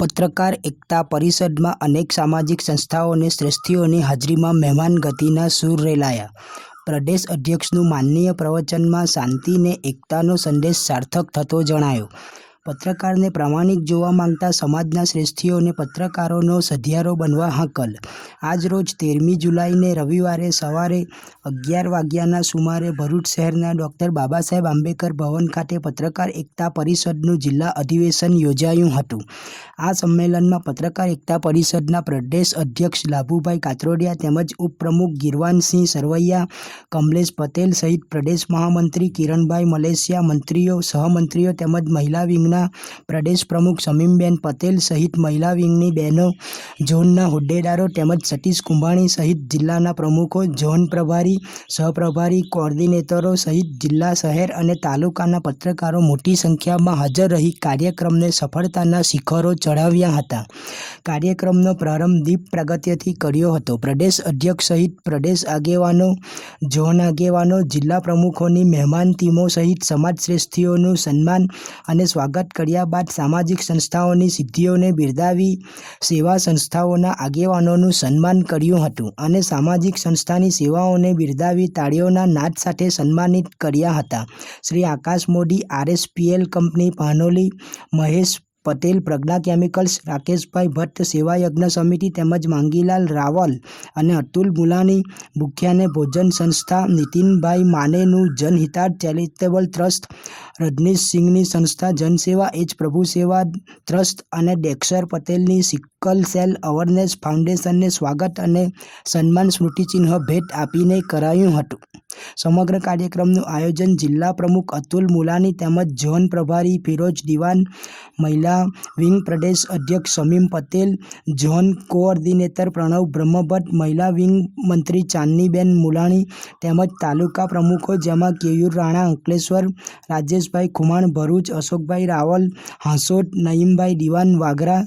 પત્રકાર એકતા પરિષદમાં અનેક સામાજિક સંસ્થાઓ અને શ્રેષ્ઠીઓની હાજરીમાં મહેમાન ગતિના સૂર રેલાયા. પ્રદેશ અધ્યક્ષનું માનનીય પ્રવચનમાં શાંતિ ને એકતાનો સંદેશ સાર્થક થતો જણાયો. પત્રકારને પ્રામાણિક જોવા માંગતા સમાજના શ્રેષ્ઠીઓને પત્રકારોનો સધિયારો બનવા હાંકલ. આજરોજ તેરમી જુલાઈને રવિવારે સવારે અગિયાર વાગ્યાના સુમારે ભરૂચ શહેરના ડૉક્ટર બાબા સાહેબ આંબેડકર ભવન ખાતે પત્રકાર એકતા પરિષદનું જિલ્લા અધિવેશન યોજાયું હતું. આ સંમેલનમાં પત્રકાર એકતા પરિષદના પ્રદેશ અધ્યક્ષ લાભુભાઈ કાત્રોડિયા તેમજ ઉપપ્રમુખ ગિરવાનસિંહ સરવૈયા, કમલેશ પટેલ સહિત પ્રદેશ મહામંત્રી કિરણભાઈ મલેશિયા, મંત્રીઓ, સહમંત્રીઓ તેમજ મહિલા વિંગના પ્રદેશ પ્રમુખ શમીમબેન પટેલ સહિત મહિલા વિંગની બહેનો, ઝોનના હોદ્દેદારો તેમજ સતીશ કુંભાણી સહિત જિલ્લાના પ્રમુખો, ઝોન પ્રભારી, સહપ્રભારી કોર્ડિનેટરો સહિત જિલ્લા, શહેર અને તાલુકાના પત્રકારો મોટી સંખ્યામાં હાજર રહી કાર્યક્રમને સફળતાના શિખરો ચઢાવ્યા હતા. કાર્યક્રમનો પ્રારંભ દીપ પ્રાગટ્યથી કર્યો હતો. પ્રદેશ અધ્યક્ષ સહિત પ્રદેશ આગેવાનો, ઝોન આગેવાનો, જિલ્લા પ્રમુખોની મહેમાન ટીમો સહિત સમાજ શ્રેષ્ઠીઓનું સન્માન અને સ્વાગત કર્યા બાદ સામાજિક સંસ્થાઓની સિદ્ધિઓને બિરદાવી સેવા સંસ્થાઓના આગેવાનોનું સન્માન કર્યું હતું અને સામાજિક સંસ્થાની સેવાઓને બિરદાવી તાળીઓના નાદ સાથે સન્માનિત કર્યા હતા. Shri Akash Modi, RSPL company, Panoli, Mahesh Patel, Pragna Chemicals, Rakeshbhai Bhatt Sevayagna Samiti તેમજ માંગીલાલ રાવલ અને અતુલ મુલાની ભૂખ્યાને ભોજન સંસ્થા, નીતિનભાઈ માનેનું જનહિતાર્થ ચેરિટેબલ ટ્રસ્ટ, રજનીશ સિંઘની સંસ્થા જનસેવા, એચ. પ્રભુ સેવા ટ્રસ્ટ અને ડેક્સર પટેલની સિકલ સેલ અવેરનેસ ફાઉન્ડેશનને સ્વાગત અને સન્માન સ્મૃતિચિહ્ન ભેટ આપીને કરાયું હતું. સમગ્ર કાર્યક્રમનું આયોજન જિલ્લા પ્રમુખ અતુલ મુલાની તેમજ ઝોન પ્રભારી ફિરોજ દિવાન, મહિલા વિંગ પ્રદેશ અધ્યક્ષ શમીમ પટેલ ઝોન કોઓર્ડિનેટર પ્રણવ બ્રહ્મભટ્ટ, મહિલા વિંગ મંત્રી ચાંદનીબેન મુલાણી તેમજ તાલુકા પ્રમુખો જેમાં કેયુર રાણા, અંકલેશ્વર, રાજેશભાઈ ખુમાણ, ભરૂચ, અશોકભાઈ રાવલ, હાંસોટ નઈમભાઈ દિવાન વાઘરા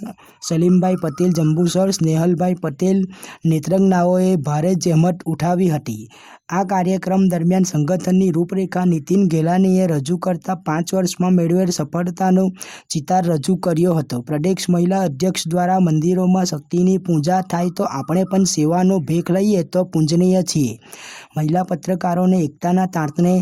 સલીમભાઈ પટેલ, જંબુસર, સ્નેહલભાઈ પટેલ, નેત્રંગનાઓએ ભારે જહેમત ઉઠાવી હતી. આ કાર્યક્રમ દરમિયાન સંગઠનની રૂપરેખા નીતિન ગેલાનીએ રજૂ કરતા પાંચ વર્ષમાં મેળવેલ સફળતાનો ચિતાર રજૂ કર્યો હતો. પ્રદેશ મહિલા અધ્યક્ષ દ્વારા મંદિરોમાં શક્તિની પૂજા થાય તો આપણે પણ સેવાનો ભેખ લઈએ તો પૂજનીય છીએ. મહિલા પત્રકારોને એકતાના તાંતને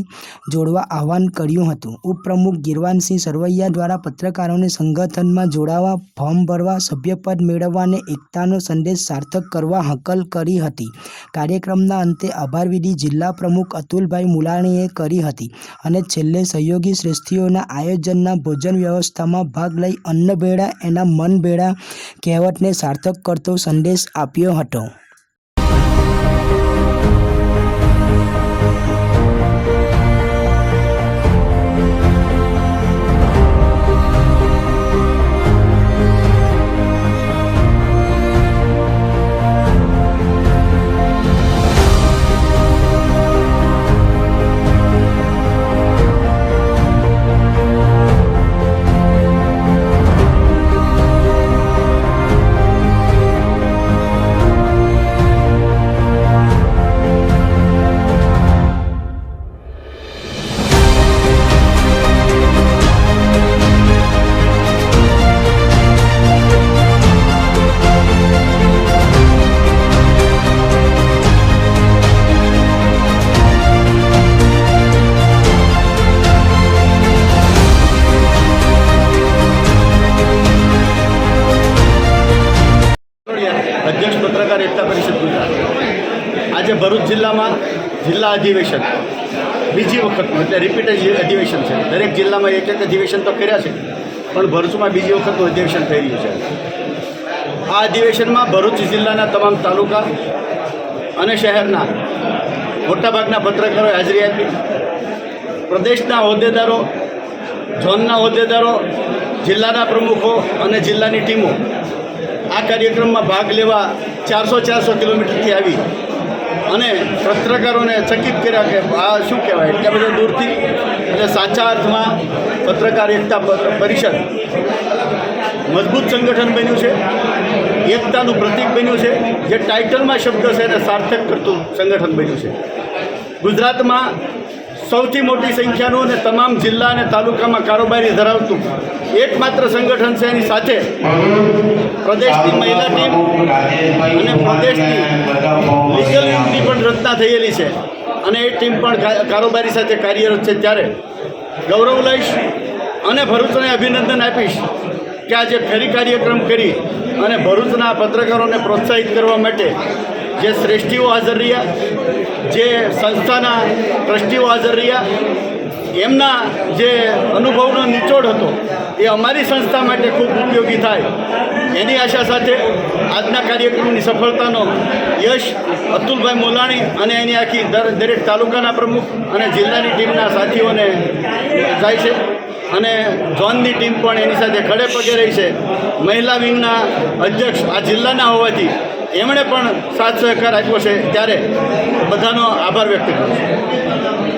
જોડવા આહવાન કર્યું હતું. ઉપપ્રમુખ ગિરવાનસિંહ સરવૈયા દ્વારા પત્રકારોને સંગઠનમાં જોડાવા, ફોર્મ ભરવા, સભ્યપદ મેળવવાને એકતાનો સંદેશ સાર્થક કરવા હકલ કરી હતી. કાર્યક્રમના અંતે આભારવિધિ જિલ્લા પ્રમુખ અતુલભાઈ મુલાણીએ કરી હતી અને છેલ્લે સહયોગી શ્રેષ્ઠીઓના આયોજનના ભોજન વ્યવસ્થામાં ભાગ લઈ અન્નભેળા એના મન ભેળા કહેવતને સાર્થક કરતો સંદેશ આપ્યો હતો. અધ્યક્ષ પત્રકાર એકતા પરિષદ ગુજરાત. આજે ભરૂચ જિલ્લામાં જિલ્લા અધિવેશન. બીજી વખતનું એટલે રિપીટ અધિવેશન છે. દરેક જિલ્લામાં એક એક અધિવેશન તો કર્યા છે. પણ ભરૂચમાં બીજી વખતનું અધિવેશન થઈ રહ્યું છે. આ અધિવેશનમાં ભરૂચ જિલ્લાના તમામ તાલુકા અને શહેરના મોટાભાગના પત્રકારોએ હાજરી આપી. પ્રદેશના હોદ્દેદારો, ઝોનના હોદ્દેદારો, જિલ્લાના પ્રમુખો અને જિલ્લાની ટીમો આ કાર્યક્રમમાં ભાગ લેવા ચારસો ચારસો કિલોમીટરથી આવી અને પત્રકારોને ચકિત કર્યા કે આ શું કહેવાય? એટલા બધા દૂરથી એટલે સાચા અર્થમાં પત્રકાર એકતા પરિષદ મજબૂત સંગઠન બન્યું છે, એકતાનું પ્રતીક બન્યું છે, જે ટાઇટલમાં શબ્દ છે એને સાર્થક કરતું સંગઠન બન્યું છે. ગુજરાતમાં સૌથી મોટી સંખ્યાનું અને તમામ જિલ્લા અને તાલુકામાં કારોબારી ધરાવતું એકમાત્ર સંગઠન છે એની સાથે પ્રદેશની મહિલા ટીમ અને પ્રદેશની પણ રચના થયેલી છે. અને એ ટીમ પણ કારોબારી સાથે કાર્યરત છે. ત્યારે ગૌરવ લઈશ અને ભરૂચને અભિનંદન આપીશ કે આજે ફેરી કાર્યક્રમ કરી અને ભરૂચના પત્રકારોને પ્રોત્સાહિત કરવા માટે જે શ્રેષ્ઠીઓ હાજર રહ્યા, જે સંસ્થાના ટ્રસ્ટીઓ હાજર રહ્યા, એમના જે અનુભવનો નિચોડ હતો, એ અમારી સંસ્થા માટે ખૂબ ઉપયોગી થાય. એની આશા સાથે આજના કાર્યક્રમની સફળતાનો યશ અતુલભાઈ મોલાણી અને એની આખી દર- દરેક તાલુકાના પ્રમુખ અને જિલ્લાની ટીમના સાથીઓને જાય છે. અને ઝોનની ટીમ પણ એની સાથે ખડે પગે રહી છે. મહિલા વિંગના અધ્યક્ષ આ જિલ્લાના હોવાથી એમણે પણ સાથ સહકાર આપ્યો છે ત્યારે બધાનો આભાર વ્યક્ત કરું છું.